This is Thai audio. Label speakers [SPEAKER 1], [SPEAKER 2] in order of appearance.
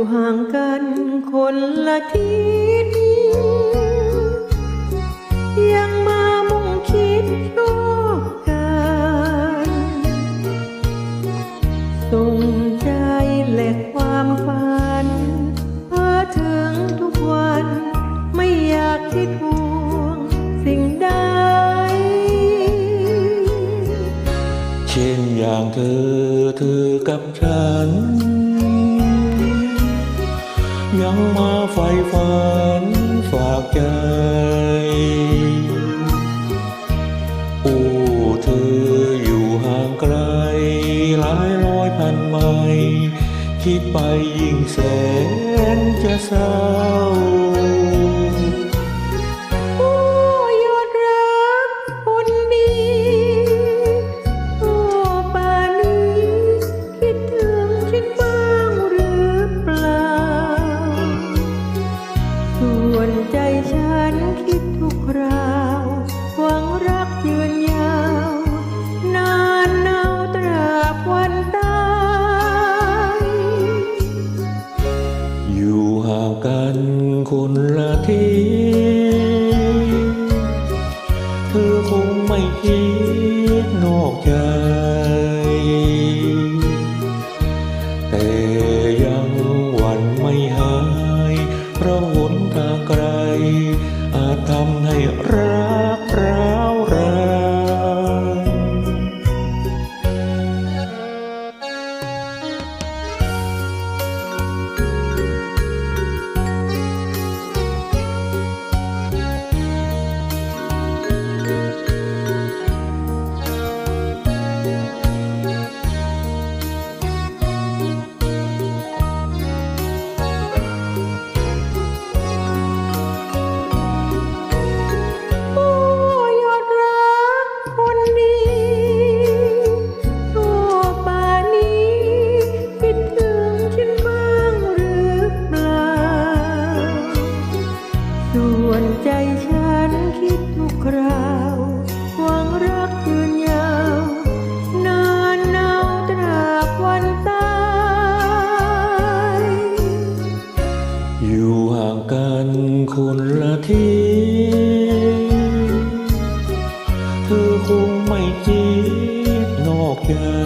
[SPEAKER 1] ู่ห่างกันคนละทิศยังมามุ่งคิดโชคกันส่งใจและความฝันเพอถึงทุกวันไม่อยากคิดห่วงสิ่งใด
[SPEAKER 2] เช่นอย่างเธอเธอกับฉัน ยังมาไฟฝันฝากใจ โอ้เธออยู่ห่างไกล หลายร้อยพันไมล์คิดไปยิ่งแสนจะเศร้า
[SPEAKER 1] อยู่
[SPEAKER 2] ห่างกันคนละทีเธอคงไม่คิดนอกใจ แต่ยังหวั่นไม่หาย เพราะหนทางไกล อาจทำให้รัก
[SPEAKER 1] คนละ
[SPEAKER 2] ทีเธอคงไม่คิดนอกใจ